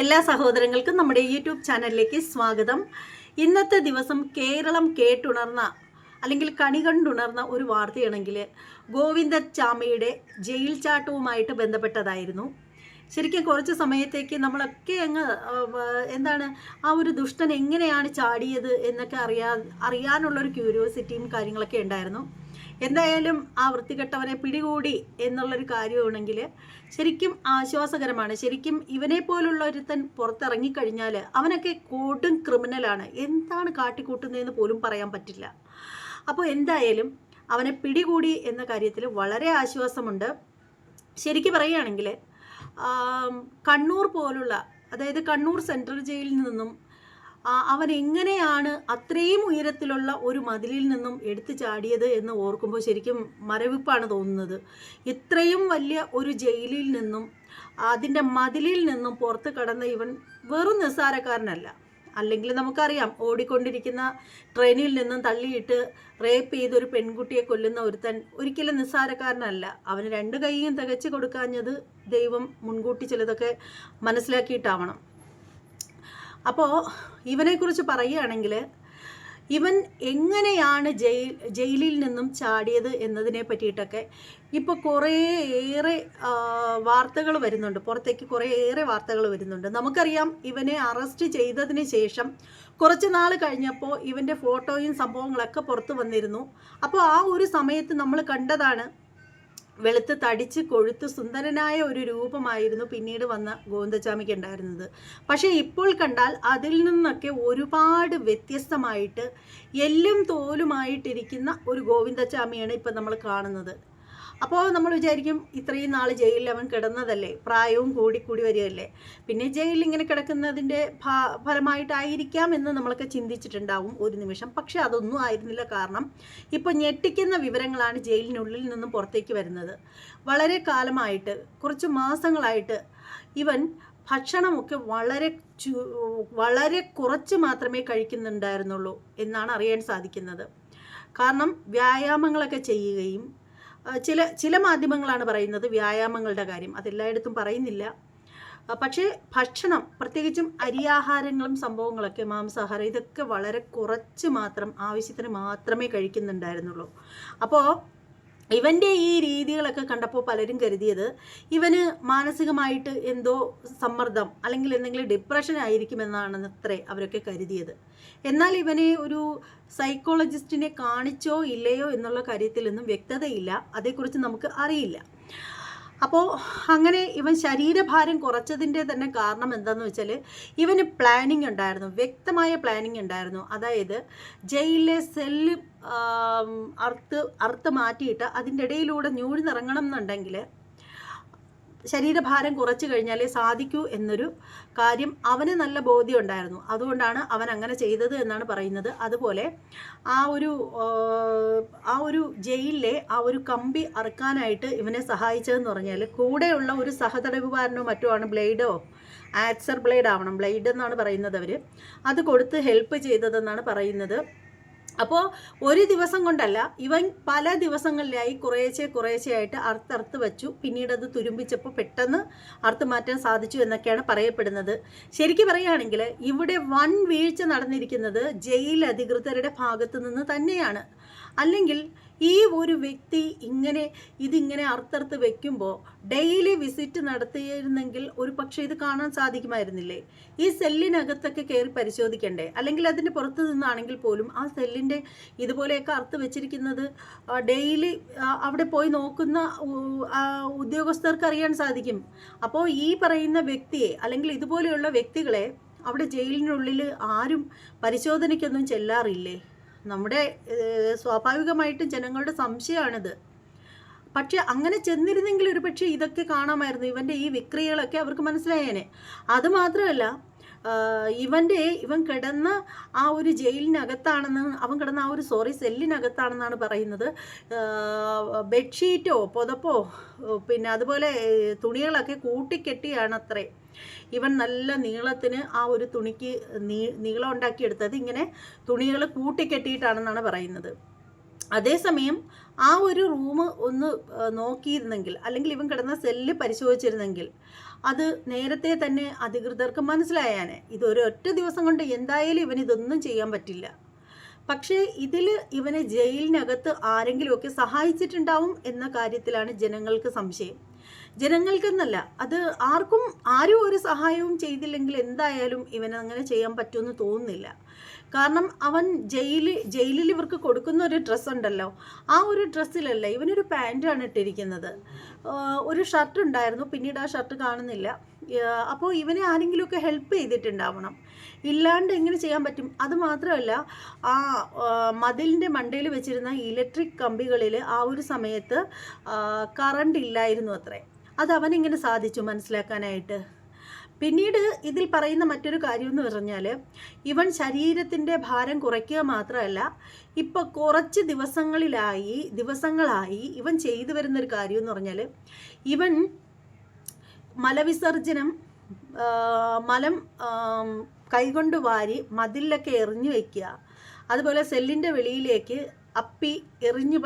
എല്ലാ സഹോദരങ്ങൾക്കും നമ്മുടെ യൂട്യൂബ് ചാനലിലേക്ക് സ്വാഗതം. ഇന്നത്തെ ദിവസം കേരളം കേട്ടുണർന്ന അല്ലെങ്കിൽ കണി കണ്ടുണർന്ന ഒരു വാർത്തയാണെങ്കിൽ ഗോവിന്ദ ചാമയുടെ ജയിൽ ചാട്ടവുമായിട്ട് ബന്ധപ്പെട്ടതായിരുന്നു. ശരിക്കും കുറച്ച് സമയത്തേക്ക് നമ്മളൊക്കെ അങ്ങ് എന്താണ് ആ ഒരു ദുഷ്ടൻ എങ്ങനെയാണ് ചാടിയത് എന്നൊക്കെ അറിയാ അറിയാനുള്ളൊരു ക്യൂരിയോസിറ്റിയും കാര്യങ്ങളൊക്കെ ഉണ്ടായിരുന്നു. എന്തായാലും ആ വൃത്തികെട്ടവനെ പിടികൂടി എന്നുള്ളൊരു കാര്യമാണെങ്കിൽ ശരിക്കും ആശ്വാസകരമാണ്. ശരിക്കും ഇവനെ പോലുള്ള ഒരുത്തൻ പുറത്തിറങ്ങിക്കഴിഞ്ഞാൽ അവനൊക്കെ കൊടും ക്രിമിനലാണ്. എന്താണ് കാട്ടിക്കൂട്ടുന്നതെന്ന് പോലും പറയാൻ പറ്റില്ല. അപ്പോൾ എന്തായാലും അവനെ പിടികൂടി എന്ന കാര്യത്തിൽ വളരെ ആശ്വാസമുണ്ട്. ശരിക്കും പറയുകയാണെങ്കിൽ കണ്ണൂർ പോലുള്ള അതായത് കണ്ണൂർ സെൻട്രൽ ജയിലിൽ നിന്നും അവൻ എങ്ങനെയാണ് അത്രയും ഉയരത്തിലുള്ള ഒരു മതിലിൽ നിന്നും എടുത്തു ചാടിയത് എന്ന് ഓർക്കുമ്പോൾ ശരിക്കും മരവിപ്പാണ് തോന്നുന്നത്. ഇത്രയും വലിയ ഒരു ജയിലിൽ നിന്നും അതിന്റെ മതിലിൽ നിന്നും പുറത്ത് കടന്ന ഇവൻ വെറും നിസ്സാരക്കാരനല്ല. അല്ലെങ്കിൽ നമുക്കറിയാം ഓടിക്കൊണ്ടിരിക്കുന്ന ട്രെയിനിൽ നിന്നും തള്ളിയിട്ട് റേപ്പ് ചെയ്തൊരു പെൺകുട്ടിയെ കൊല്ലുന്ന ഒരുത്തൻ ഒരിക്കലും നിസ്സാരക്കാരനല്ല. അവന് രണ്ട് കൈയും തികച്ച് കൊടുക്കാഞ്ഞത് ദൈവം മുൻകൂട്ടി ചിലതൊക്കെ മനസ്സിലാക്കിയിട്ടാവണം. അപ്പോൾ ഇവനെക്കുറിച്ച് പറയുകയാണെങ്കിൽ ഇവൻ എങ്ങനെയാണ് ജയിൽ ജയിലിൽ നിന്നും ചാടിയത് എന്നതിനെ പറ്റിയിട്ടൊക്കെ ഇപ്പോൾ ഏറെ വാർത്തകൾ വരുന്നുണ്ട്. പുറത്തേക്ക് ഏറെ വാർത്തകൾ വരുന്നുണ്ട്. നമുക്കറിയാം ഇവനെ അറസ്റ്റ് ചെയ്തതിന് ശേഷം കുറച്ച് നാൾ കഴിഞ്ഞപ്പോൾ ഇവന്റെ ഫോട്ടോയും സംഭവങ്ങളൊക്കെ പുറത്തു വന്നിരുന്നു. അപ്പോൾ ആ ഒരു സമയത്ത് നമ്മൾ കണ്ടതാണ് വെളുത്ത് തടിച്ച് കൊഴുത്ത് സുന്ദരനായ ഒരു രൂപമായിരുന്നു പിന്നീട് വന്ന ഗോന്തച്ചാമിക്ക് ഉണ്ടായിരുന്നത്. പക്ഷേ ഇപ്പോൾ കണ്ടാൽ അതിൽ നിന്നൊക്കെ ഒരുപാട് വ്യത്യസ്തമായിട്ട് എല്ലും തോലുമായിട്ടിരിക്കുന്ന ഒരു ഗോവിന്ദച്ചാമിയാണ് ഇപ്പം നമ്മൾ കാണുന്നത്. അപ്പോൾ നമ്മൾ വിചാരിക്കും ഇത്രയും നാൾ ജയിലിൽ അവൻ കിടന്നതല്ലേ? പ്രായവും കൂടി കൂടി വരികയല്ലേ? പിന്നെ ജയിലിൽ ഇങ്ങനെ കിടക്കുന്നതിന്റെ ഫലമായിട്ടായിരിക്കാം എന്ന് നമ്മളൊക്കെ ചിന്തിച്ചിട്ടുണ്ടാവും ഒരു നിമിഷം. പക്ഷെ അതൊന്നും ആയിരുന്നില്ല കാരണം ഇപ്പോൾ ഞെട്ടിക്കുന്ന വിവരങ്ങളാണ് ജയിലിനുള്ളിൽ നിന്നും പുറത്തേക്ക് വരുന്നത്. വളരെ കാലമായിട്ട് കുറച്ച് മാസങ്ങളായിട്ട് ഇവൻ ഭക്ഷണമൊക്കെ വളരെ വളരെ കുറച്ച് മാത്രമേ കഴിക്കുന്നുണ്ടായിരുന്നുള്ളൂ എന്നാണ് അറിയാൻ സാധിക്കുന്നത്. കാരണം വ്യായാമങ്ങളൊക്കെ ചെയ്യുകയും ചില ചില മാധ്യമങ്ങളാണ് പറയുന്നത് വ്യായാമങ്ങളുടെ കാര്യം. അതെല്ലായിടത്തും പറയുന്നില്ല. പക്ഷേ ഭക്ഷണം പ്രത്യേകിച്ചും അരിയാഹാരങ്ങളും സംഭവങ്ങളൊക്കെ മാംസാഹാരം ഇതൊക്കെ വളരെ കുറച്ച് മാത്രം ആവശ്യത്തിന് മാത്രമേ കഴിക്കുന്നുണ്ടായിരുന്നുള്ളൂ. അപ്പോൾ ഇവന്റെ ഈ രീതികളൊക്കെ കണ്ടപ്പോൾ പലരും കരുതിയത് ഇവന് മാനസികമായിട്ട് എന്തോ സമ്മർദ്ദം അല്ലെങ്കിൽ എന്തെങ്കിലും ഡിപ്രഷൻ ആയിരിക്കുമെന്നാണ് അത്രേ അവരൊക്കെ കരുതിയത്. എന്നാൽ ഇവനെ ഒരു സൈക്കോളജിസ്റ്റിനെ കാണിച്ചോ ഇല്ലയോ എന്നുള്ള കാര്യത്തിലൊന്നും വ്യക്തതയില്ല. അതേക്കുറിച്ച് നമുക്ക് അറിയില്ല. അപ്പോൾ അങ്ങനെ ഇവൻ ശരീരഭാരം കുറച്ചതിന്റെ തന്നെ കാരണം എന്താണെന്ന് വെച്ചാൽ ഇവന് പ്ലാനിങ് ഉണ്ടായിരുന്നു വ്യക്തമായ പ്ലാനിങ് ഉണ്ടായിരുന്നു. അതായത് ജയിലിലെ സെല്ല് അർത്ത് അർത്ത് മാറ്റിയിട്ട് അതിന്റെ ഇടയിലൂടെ ഞൂഴ്ന്നിറങ്ങണം എന്നുണ്ടെങ്കിൽ ശരീരഭാരം കുറച്ചു കഴിഞ്ഞാലേ സാധിക്കൂ എന്നൊരു കാര്യം അവന് നല്ല ബോധ്യം ഉണ്ടായിരുന്നു അതുകൊണ്ടാണ് അവൻ അങ്ങനെ ചെയ്തത് എന്നാണ് പറയുന്നത്. അതുപോലെ ആ ഒരു ആ, ഒരു ജയിലിലെ ആ ഒരു കമ്പി അറുക്കാനായിട്ട് ഇവനെ സഹായിച്ചതെന്ന് പറഞ്ഞാൽ കൂടെയുള്ള ഒരു സഹതടവുകാരനോ മറ്റോ ആണ് ബ്ലേഡോ ആക്സർ ബ്ലേഡ് ആവണം. ബ്ലേഡ് എന്നാണ് പറയുന്നത് അവർ അത് കൊടുത്ത് ഹെൽപ്പ് ചെയ്തതെന്നാണ് പറയുന്നത്. അപ്പോൾ ഒരു ദിവസം കൊണ്ടല്ല ഇവൻ പല ദിവസങ്ങളിലായി കുറേശ്ശെ കുറേശ്ശെയായിട്ട് അർത്തർത്ത് വെച്ചു. പിന്നീട് അത് തുരുമ്പിച്ചപ്പോൾ പെട്ടെന്ന് അർത്ത് മാറ്റാൻ സാധിച്ചു എന്നൊക്കെയാണ് പറയപ്പെടുന്നത്. ശരിക്കും പറയുകയാണെങ്കിൽ ഇവിടെ വൺ വീഴ്ച നടന്നിരിക്കുന്നത് ജയിൽ അധികൃതരുടെ ഭാഗത്തു നിന്ന് തന്നെയാണ്. അല്ലെങ്കിൽ ഈ ഒരു വ്യക്തി ഇങ്ങനെ ഇതിങ്ങനെ അർത്ഥർത്ത് വെക്കുമ്പോൾ ഡെയിലി വിസിറ്റ് നടത്തിയിരുന്നെങ്കിൽ ഒരു പക്ഷേ ഇത് കാണാൻ സാധിക്കുമായിരുന്നില്ലേ? ഈ സെല്ലിനകത്തൊക്കെ കയറി പരിശോധിക്കണ്ടേ? അല്ലെങ്കിൽ അതിന്റെ പുറത്ത് നിന്നാണെങ്കിൽ പോലും ആ സെല്ലിന്റെ ഇതുപോലെയൊക്കെ അർത്ഥ വെച്ചിരിക്കുന്നത് ഡെയിലി അവിടെ പോയി നോക്കുന്ന ഉദ്യോഗസ്ഥർക്ക് അറിയാൻ സാധിക്കും. അപ്പോൾ ഈ പറയുന്ന വ്യക്തിയെ അല്ലെങ്കിൽ ഇതുപോലെയുള്ള വ്യക്തികളെ അവിടെ ജയിലിനുള്ളിൽ ആരും പരിശോധനയ്ക്കൊന്നും ചെല്ലാറില്ലേ? നമ്മുടെ സ്വാഭാവികമായിട്ടും ജനങ്ങളുടെ സംശയമാണിത്. പക്ഷെ അങ്ങനെ ചെന്നിരുന്നെങ്കിൽ ഒരു പക്ഷേ ഇതൊക്കെ കാണാമായിരുന്നു. ഇവന്റെ ഈ വിക്രിയകളൊക്കെ അവർക്ക് മനസ്സിലായേനെ. അത് മാത്രമല്ല ആഹ്, ഇവന്റെ ഇവൻ കിടന്ന ആ ഒരു ജയിലിനകത്താണെന്ന് അവൻ കിടന്ന ആ ഒരു സോറി സെല്ലിനകത്താണെന്നാണ് പറയുന്നത്. ബെഡ്ഷീറ്റോ പുതപ്പോ പിന്നെ അതുപോലെ തുണികളൊക്കെ കൂട്ടിക്കെട്ടിയാണ് അത്രേ ഇവൻ നല്ല നീളത്തിന് ആ ഒരു തുണിക്ക് നീ നീളം ഉണ്ടാക്കിയെടുത്തത് ഇങ്ങനെ തുണികൾ കൂട്ടിക്കെട്ടിയിട്ടാണെന്നാണ് പറയുന്നത്. അതേസമയം ആ ഒരു റൂം ഒന്ന് നോക്കിയിരുന്നെങ്കിൽ അല്ലെങ്കിൽ ഇവൻ കിടന്ന സെല്ല് പരിശോധിച്ചിരുന്നെങ്കിൽ അത് നേരത്തെ തന്നെ അധികൃതർക്ക് മനസ്സിലായാനെ. ഇതൊരു ഒറ്റ ദിവസം കൊണ്ട് എന്തായാലും ഇവന് ഇതൊന്നും ചെയ്യാൻ പറ്റില്ല. പക്ഷേ ഇതിൽ ഇവനെ ജയിലിനകത്ത് ആരെങ്കിലുമൊക്കെ സഹായിച്ചിട്ടുണ്ടാവും എന്ന കാര്യത്തിലാണ് ജനങ്ങൾക്ക് സംശയം. ജനങ്ങൾക്കെന്നല്ല അത് ആർക്കും ആരും ഒരു സഹായവും ചെയ്തില്ലെങ്കിൽ എന്തായാലും ഇവനങ്ങനെ ചെയ്യാൻ പറ്റുമെന്ന് തോന്നുന്നില്ല. കാരണം അവൻ ജയിലിൽ ജയിലിൽ ഇവർക്ക് കൊടുക്കുന്ന ഒരു ഡ്രസ്സ് ഉണ്ടല്ലോ. ആ ഒരു ഡ്രസ്സിലല്ല ഇവനൊരു പാന്റാണ് ഇട്ടിരിക്കുന്നത്. ഒരു ഷർട്ട് ഉണ്ടായിരുന്നു പിന്നീട് ആ ഷർട്ട് കാണുന്നില്ല. അപ്പോൾ ഇവനെ ആരെങ്കിലുമൊക്കെ ഹെൽപ്പ് ചെയ്തിട്ടുണ്ടാവണം. ഇല്ലാണ്ട് എങ്ങനെ ചെയ്യാൻ പറ്റും? അത് മാത്രമല്ല ആ മതിലിന്റെ മണ്ടയിൽ വെച്ചിരുന്ന ഇലക്ട്രിക് കമ്പികളിൽ ആ ഒരു സമയത്ത് കറണ്ട് ഇല്ലായിരുന്നു അത്രേ. അത് അവനെങ്ങനെ സാധിച്ചു മനസ്സിലാക്കാനായിട്ട്? പിന്നീട് ഇതിൽ പറയുന്ന മറ്റൊരു കാര്യം എന്ന് പറഞ്ഞാൽ ഇവൻ ശരീരത്തിന്റെ ഭാരം കുറയ്ക്കുക മാത്രമല്ല ഇപ്പോൾ കുറച്ച് ദിവസങ്ങളിലായി ദിവസങ്ങളായി ഇവൻ ചെയ്തു വരുന്നൊരു കാര്യം എന്ന് പറഞ്ഞാൽ ഇവൻ മലവിസർജനം മലം കൈകൊണ്ട് വാരി മതിലൊക്കെ എറിഞ്ഞു വയ്ക്കുക അതുപോലെ സെല്ലിന്റെ വെളിയിലേക്ക് അപ്പി എറിഞ്ഞു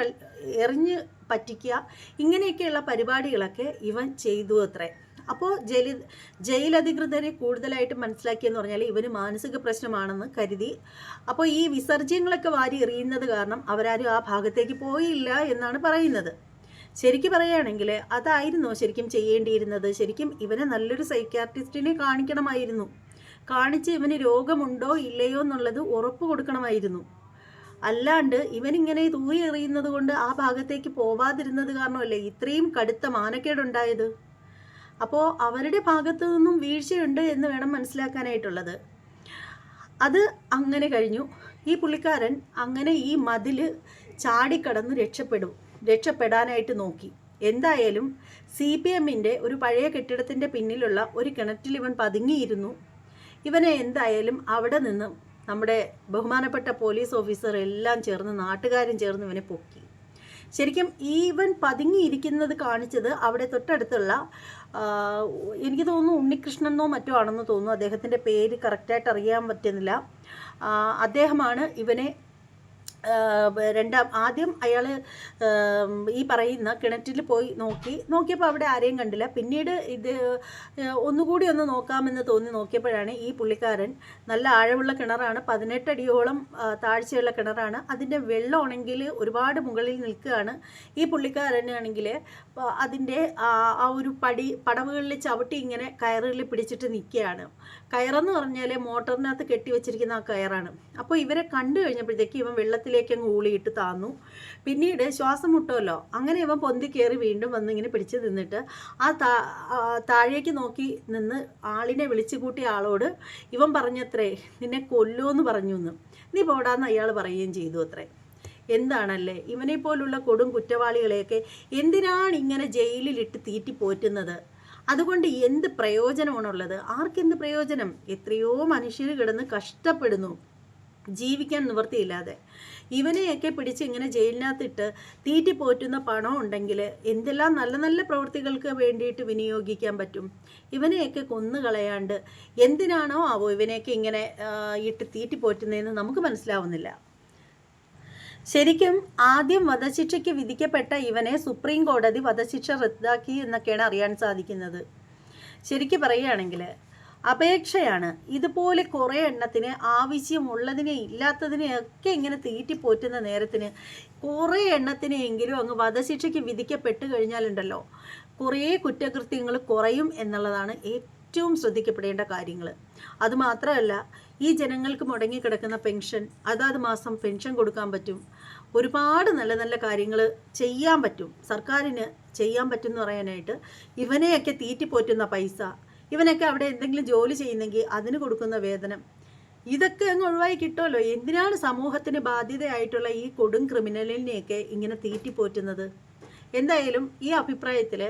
എറിഞ്ഞ് പറ്റിക്കുക. ഇങ്ങനെയൊക്കെയുള്ള പരിപാടികളൊക്കെ ഇവൻ ചെയ്തു അത്രേ. അപ്പോൾ ജയിലി ജയിലധികൃതരെ കൂടുതലായിട്ട് മനസ്സിലാക്കിയെന്ന് പറഞ്ഞാൽ ഇവന് മാനസിക പ്രശ്നമാണെന്ന് കരുതി. അപ്പോൾ ഈ വിസർജ്യങ്ങളൊക്കെ വാരി എറിയുന്നത് കാരണം അവരാരും ആ ഭാഗത്തേക്ക് പോയില്ല എന്നാണ് പറയുന്നത്. ശരിക്കും പറയുകയാണെങ്കിൽ അതായിരുന്നു ശരിക്കും ചെയ്യേണ്ടിയിരുന്നത്. ശരിക്കും ഇവനെ നല്ലൊരു സൈക്യാട്രിസ്റ്റിനെ കാണിക്കണമായിരുന്നു. കാണിച്ച് ഇവന് രോഗമുണ്ടോ ഇല്ലയോ എന്നുള്ളത് ഉറപ്പ് കൊടുക്കണമായിരുന്നു. അല്ലാണ്ട് ഇവനിങ്ങനെ തൂയി എറിയുന്നത് കൊണ്ട് ആ ഭാഗത്തേക്ക് പോവാതിരുന്നത് കാരണമല്ലേ ഇത്രയും കടുത്ത മാനക്കേടുണ്ടായത്? അപ്പോൾ അവരുടെ ഭാഗത്തു നിന്നും വീഴ്ചയുണ്ട് എന്ന് വേണം മനസ്സിലാക്കാനായിട്ടുള്ളത്. അത് അങ്ങനെ കഴിഞ്ഞു. ഈ പുള്ളിക്കാരൻ അങ്ങനെ ഈ മതിൽ ചാടിക്കടന്ന് രക്ഷപ്പെടും രക്ഷപ്പെടാനായിട്ട് നോക്കി. എന്തായാലും സി പി എമ്മിന്റെ ഒരു പഴയ കെട്ടിടത്തിന്റെ പിന്നിലുള്ള ഒരു കിണറ്റിൽ ഇവൻ പതുങ്ങിയിരുന്നു. ഇവനെ എന്തായാലും അവിടെ നിന്ന് നമ്മുടെ ബഹുമാനപ്പെട്ട പോലീസ് ഓഫീസർ എല്ലാം ചേർന്ന് നാട്ടുകാരും ചേർന്ന് ഇവനെ പൊക്കി. ശരിക്കും ഈവൻ പതുങ്ങിയിരിക്കുന്നത് കാണിച്ചത് അവിടെ തൊട്ടടുത്തുള്ള എനിക്ക് തോന്നുന്നു ഉണ്ണികൃഷ്ണനോ മറ്റോ ആണെന്ന് തോന്നുന്നു. അദ്ദേഹത്തിന്റെ പേര് കറക്റ്റായിട്ട് അറിയാൻ പറ്റുന്നില്ല. അദ്ദേഹമാണ് ഇവനെ രണ്ടാം ആദ്യം അയാൾ ഈ പറയുന്ന കിണറ്റിൽ പോയി നോക്കി. നോക്കിയപ്പോൾ അവിടെ ആരെയും കണ്ടില്ല. പിന്നീട് ഇത് ഒന്നുകൂടി ഒന്ന് നോക്കാമെന്ന് തോന്നി. നോക്കിയപ്പോഴാണ് ഈ പുള്ളിക്കാരൻ നല്ല ആഴമുള്ള കിണറാണ് പതിനെട്ടടിയോളം താഴ്ചയുള്ള കിണറാണ്. അതിന്റെ വെള്ളമാണെങ്കിൽ ഒരുപാട് മുകളിൽ നിൽക്കുകയാണ്. ഈ പുള്ളിക്കാരനാണെങ്കിൽ അതിന്റെ ആ ഒരു പടി പടവുകളിൽ ചവിട്ടി ഇങ്ങനെ കയറുകളിൽ പിടിച്ചിട്ട് നിൽക്കുകയാണ്. കയറെന്ന് പറഞ്ഞാൽ മോട്ടറിനകത്ത് കെട്ടി വെച്ചിരിക്കുന്ന ആ കയറാണ്. അപ്പോൾ ഇവരെ കണ്ടു കഴിഞ്ഞപ്പോഴത്തേക്ക് ഇവൻ വെള്ളത്തിലേക്ക് അങ്ങ് ഊളിയിട്ട് താന്നു. പിന്നീട് ശ്വാസം മുട്ടുമല്ലോ? അങ്ങനെ ഇവൻ പൊന്തി കയറി വീണ്ടും വന്ന് ഇങ്ങനെ പിടിച്ച് നിന്നിട്ട് ആ താഴേക്ക് നോക്കി നിന്ന് ആളിനെ വിളിച്ചു കൂട്ടിയ ആളോട് ഇവൻ പറഞ്ഞത്രേ നിന്നെ കൊല്ലുമെന്ന് പറഞ്ഞു എന്ന് നീ പോടാന്ന് അയാൾ പറയുകയും ചെയ്തു അത്രേ. എന്താണല്ലേ? ഇവനെ പോലുള്ള കൊടും കുറ്റവാളികളെയൊക്കെ എന്തിനാണ് ഇങ്ങനെ ജയിലിലിട്ട് തീറ്റി പോറ്റുന്നത്? അതുകൊണ്ട് എന്ത് പ്രയോജനമാണുള്ളത്? ആർക്കെന്ത് പ്രയോജനം? എത്രയോ മനുഷ്യർ കിടന്ന് കഷ്ടപ്പെടുന്നു. ജീവിക്കാൻ നിവൃത്തിയില്ലാതെ. ഇവനെയൊക്കെ പിടിച്ച് ഇങ്ങനെ ജയിലിനകത്തിട്ട് തീറ്റി പോറ്റുന്ന പണം ഉണ്ടെങ്കിൽ എന്തെല്ലാം നല്ല നല്ല പ്രവൃത്തികൾക്ക് വേണ്ടിയിട്ട് വിനിയോഗിക്കാൻ പറ്റും? ഇവനെയൊക്കെ കൊന്നുകളയാണ്ട് എന്തിനാണോ ആവോ ഇവനെയൊക്കെ ഇങ്ങനെ ഇട്ട് തീറ്റി പോറ്റുന്നതെന്ന് നമുക്ക് മനസ്സിലാവുന്നില്ല. ശരിക്കും ആദ്യം വധശിക്ഷയ്ക്ക് വിധിക്കപ്പെട്ട ഇവനെ സുപ്രീം കോടതി വധശിക്ഷ റദ്ദാക്കി എന്നൊക്കെയാണ് അറിയാൻ സാധിക്കുന്നത്. ശരിക്കും പറയുകയാണെങ്കിൽ അപേക്ഷയാണ്. ഇതുപോലെ കുറേ എണ്ണത്തിന് ആവശ്യമുള്ളതിനെ ഇല്ലാത്തതിനെ ഒക്കെ ഇങ്ങനെ തീറ്റിപ്പോറ്റുന്ന നേരത്തിന് കുറേ എണ്ണത്തിനെങ്കിലും അങ്ങ് വധശിക്ഷയ്ക്ക് വിധിക്കപ്പെട്ട് കഴിഞ്ഞാലുണ്ടല്ലോ. കുറേ കുറ്റകൃത്യങ്ങൾ കുറയും എന്നുള്ളതാണ് ഏറ്റവും ശ്രദ്ധിക്കപ്പെടേണ്ട കാര്യങ്ങൾ അതുമാത്രമല്ല ഈ ജനങ്ങൾക്ക് മുടങ്ങിക്കിടക്കുന്ന പെൻഷൻ അതാത് മാസം പെൻഷൻ കൊടുക്കാൻ പറ്റും. ഒരുപാട് നല്ല നല്ല കാര്യങ്ങൾ ചെയ്യാൻ പറ്റും. സർക്കാരിന് ചെയ്യാൻ പറ്റും എന്ന് പറയാനായിട്ട് ഇവനെയൊക്കെ തീറ്റിപ്പോറ്റുന്ന പൈസ ഇവനൊക്കെ അവിടെ എന്തെങ്കിലും ജോലി ചെയ്യുന്നെങ്കിൽ അതിന് കൊടുക്കുന്ന വേതനം. ഇതൊക്കെ അങ്ങ് ഒഴിവായി കിട്ടുമല്ലോ? എന്തിനാണ് സമൂഹത്തിന് ബാധ്യതയായിട്ടുള്ള ഈ കൊടും ക്രിമിനലിനെയൊക്കെ ഇങ്ങനെ തീറ്റിപ്പോറ്റുന്നത്? എന്തായാലും ഈ അഭിപ്രായത്തിൽ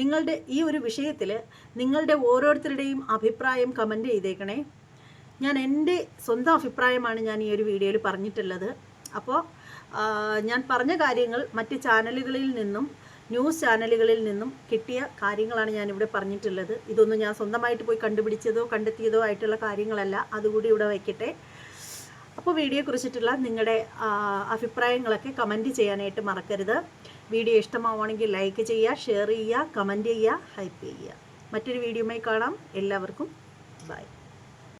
നിങ്ങളുടെ ഈ ഒരു വിഷയത്തിൽ നിങ്ങളുടെ ഓരോരുത്തരുടെയും അഭിപ്രായം കമന്റ് ചെയ്തേക്കണേ. ഞാൻ എന്റെ സ്വന്തം അഭിപ്രായമാണ് ഞാൻ ഈ ഒരു വീഡിയോയിൽ പറഞ്ഞിട്ടുള്ളത്. അപ്പോൾ ഞാൻ പറഞ്ഞ കാര്യങ്ങൾ മറ്റ് ചാനലുകളിൽ നിന്നും ന്യൂസ് ചാനലുകളിൽ നിന്നും കിട്ടിയ കാര്യങ്ങളാണ് ഞാനിവിടെ പറഞ്ഞിട്ടുള്ളത്. ഇതൊന്നും ഞാൻ സ്വന്തമായിട്ട് പോയി കണ്ടുപിടിച്ചതോ കണ്ടെത്തിയതോ ആയിട്ടുള്ള കാര്യങ്ങളല്ല. അതുകൂടി ഇവിടെ വയ്ക്കട്ടെ. അപ്പോൾ വീഡിയോ കുറിച്ചിട്ടുള്ള നിങ്ങളുടെ അഭിപ്രായങ്ങളൊക്കെ കമന്റ് ചെയ്യാനായിട്ട് മറക്കരുത്. വീഡിയോ ഇഷ്ടമാവുകയാണെങ്കിൽ ലൈക്ക് ചെയ്യുക ഷെയർ ചെയ്യുക കമന്റ് ചെയ്യുക ഹൈപ്പ് ചെയ്യുക. മറ്റൊരു വീഡിയോയുമായി കാണാം. എല്ലാവർക്കും ബൈ